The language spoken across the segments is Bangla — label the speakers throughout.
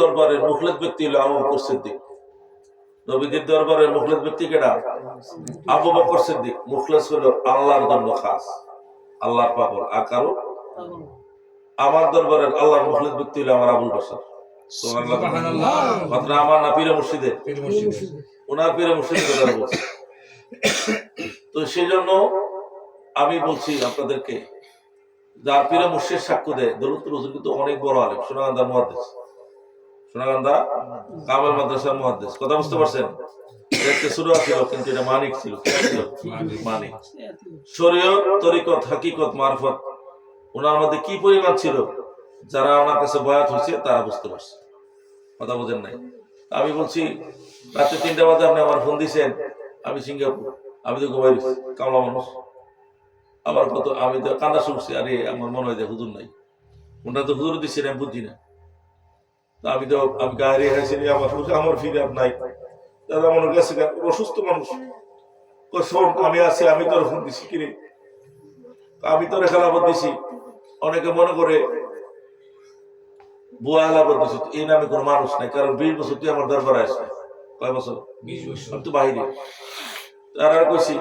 Speaker 1: দরবারের মুখলেদ ব্যক্তি হলো আবু বকর সিদ্দিক। নবীজির দরবারের মুখলেদ ব্যক্তি কেডা? আবু বকর সিদ্দিক। মুখলেস হলো আল্লাহর জন্য খাস আল্লাহর পাগল। আর কারও? আমার দরবারের আল্লাহর মুখলেদ ব্যক্তি হলো আমার আবুল বাসার। আমার না পীরে
Speaker 2: মুর্শিদ।
Speaker 1: ওনার পীরে মুর্শিদের তো সেই জন্য আমি বলছি আপনাদেরকে যার পীরে মুর্শিদ সাক্ষ্য দেয় রসুল কিন্তু অনেক বড় আলেম সোনাগান্ধা মহাদেশ সোনাগান্ধা কামেল মাদ্রাসার মহাদেশ কথা বুঝতে পারছেন? একটা সুরা ছিল কিন্তু এটা মানিক ছিল মানিক। শরীয়ত তরিকত হাকিকত মারফত ওনার মধ্যে কি পরিমাণ ছিল? যারা ওনার কাছে বয়াত হয়েছে তারা বুঝতে পারছে। কথা বোঝেন নাই? আমি বলছি রাত্রে তিনটা বাজে আপনি আমার ফোন দিছেন আমি সিঙ্গাপুর আমি তো ঘুমাই কামলা মানুষ। আবার কত আমি তো কান্দা শুনছি আরে আমার মনে হয় যে হুজুর নাই। ওনার তো হুজুর দিচ্ছে আমি বুঝি না। আমি তো আমি গায়ে রেখেছি আমার আমার ফিরে নাই। দাদা মনে গেছে গা, অসুস্থ মানুষ। শোন আমি আছি আমি তোর ফোন দিছি কিরে আমি তোর খেলাপত দিছি। অনেকে মনে করে বুয়া খেলাপত দিছি। এই নামে কোনো মানুষ নাই কারণ বিশ বছর তুই আমার দরবারে আসবে কয় বছর?
Speaker 2: বিশ বছর।
Speaker 1: আমি তো বাহিরে। তারা কইছি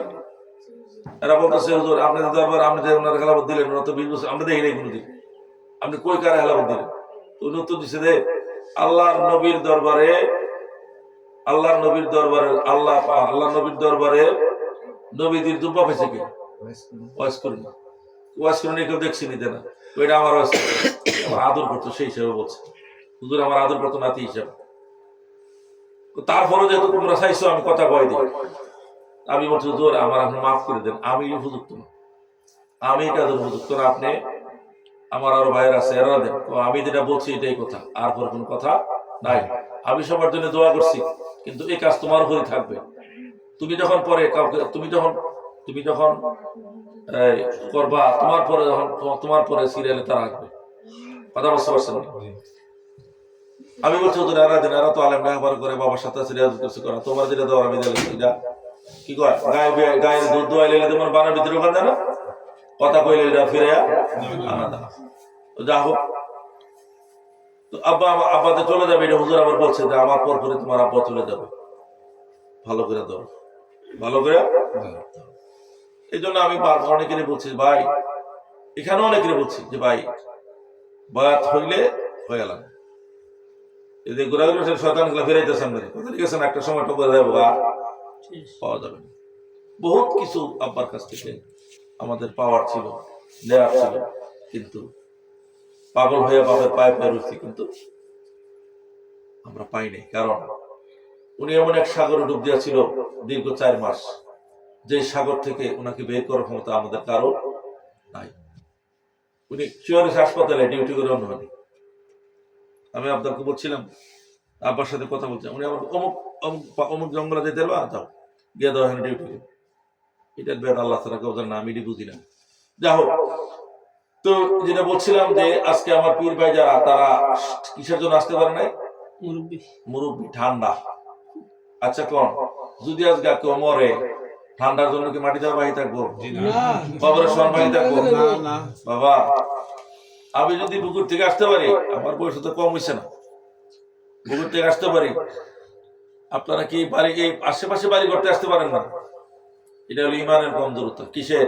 Speaker 1: এরা বলতেছে হুজুর আপনাদের দরবার আপনি যে ওনার দিলেন ওরা তো বিশ বছর আমরা দেখি নাই কোনোদিন। আপনি কই কারে খেলাপত দিলেন? তো উত্তর দিছে যে আল্লাহর নবীর দরবারে, আল্লাহর নবীর দরবারে, আল্লাহ আল্লাহ নবীর দরবারে নবীদের দুব্বা পেয়েছে কে? ওয়াজ করি ওয়াজ করে কেউ দেখছি নিতে না ওইটা আমার ওয়াজ। আমার আদর করতো, সেই হিসেবে বলছে। হুজুর, আমার আদর করতো নাতি হিসাবে। তারপরে যেহেতু তোমরা চাইছো, আমি কথা কয় দিই। আমি বলছি, হুজুর, আমার আপনি মাফ করে দেন আমি উপযুক্ত না। আমি কাজের উপযুক্ত না? আপনি আমার আরও ভাইয়ের আছে, এরা দেন আমি যেটা বলছি এটাই কথা, আর পর কোনো কথা নাই। আমি সবার জন্য দোয়া করছি, কিন্তু এই কাজ তোমার উপরে থাকবে। তুমি যখন পরে কাউকে, তুমি যখন তুমি যখন করবা, তোমার পরে যখন, তোমার- পরে সিরিয়ালে তারা আসবে। কথা বুঝতে পারছেন? আমি বলছি ওদের এরা দিন এরা তো আলেম ব্যবহার করে বাবার সাথে সিরিয়াল কিছু করা। তোমার যেটা দেওয়ার আমি দিলাম এটা কি কয়? গায়ে গায়ের দুধ দোয়াই লেগে তোমার বানার ভিতরে ওখানে না কথা কইলে এটা ফিরে আলাদা তো যা হোক। তো আব্বা আব্বাতে চলে যাবে এটা হুজুর আবার বলছে যে আমার পর পরে তোমার আব্বা চলে যাবে। ভালো করে দাও ভালো করে এই জন্য আমি অনেকেরই বলছি ভাই এখানে অনেকেরই বলছি যে ভাই বয়াত হইলে হয়ে গেলাম যদি ঘোরাঘুরি করছেন শয়তানগুলা ফেরাইতেছেন মেরে কথা লিখেছেন একটা সময় টপে দেবো পাওয়া যাবে না। বহুত কিছু আব্বার কাছ থেকে আমাদের পাওয়ার ছিল নেওয়ার ছিল, কিন্তু পাগল হয়ে বাবার পায়ে পায়ে রয়েছি কিন্তু আমরা পাই নাই। কারণ উনি এমন এক সাগরে ডুব দিয়েছিল দীর্ঘ চার মাস, যে সাগর থেকে ওনাকে বের করার ক্ষমতা আমাদের কারও নাই। উনি চুয়াল্লিশ হাসপাতালে ডিউটি করে অন্য হয়নি আমি আপনাকে বলছিলাম, আব্বার সাথে কথা বলছি, উনি আমার অমুক অমুক অমুক জঙ্গলে যেতে পারবা যাও, গিয়ে দাও ডিউটি করো। এটার বেদ আল্লাহ তারা কেউ না আমি বুঝি না। যা হোক। তো যেটা বলছিলাম যে আজকে আমার পীর ভাই যারা তারা কিসের জন্য আসতে পারে নাই? মুরব্বী। ঠান্ডা। আচ্ছা কোন? যদি আজকে কেউ মরে ঠান্ডার জন্য কি মাটি দেওয়া বাহি থাকব। কবরের বাহি থাকব?
Speaker 2: না, না।
Speaker 1: বাবা আমি যদি পুকুর থেকে আসতে পারি আমার বয়স তো কম হয়েছে না। পুকুর থেকে আসতে পারি। আপনারা কি বাড়ি এই আশেপাশে বাড়ি করতে আসতে পারেন না? এটা হলো ইমানের কমজোরতা কিসের?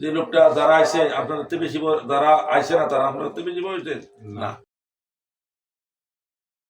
Speaker 1: যে লোকটা যারা আইসে আপনার বেশি যারা আইসে না তারা আপনার বেশি বয়স না।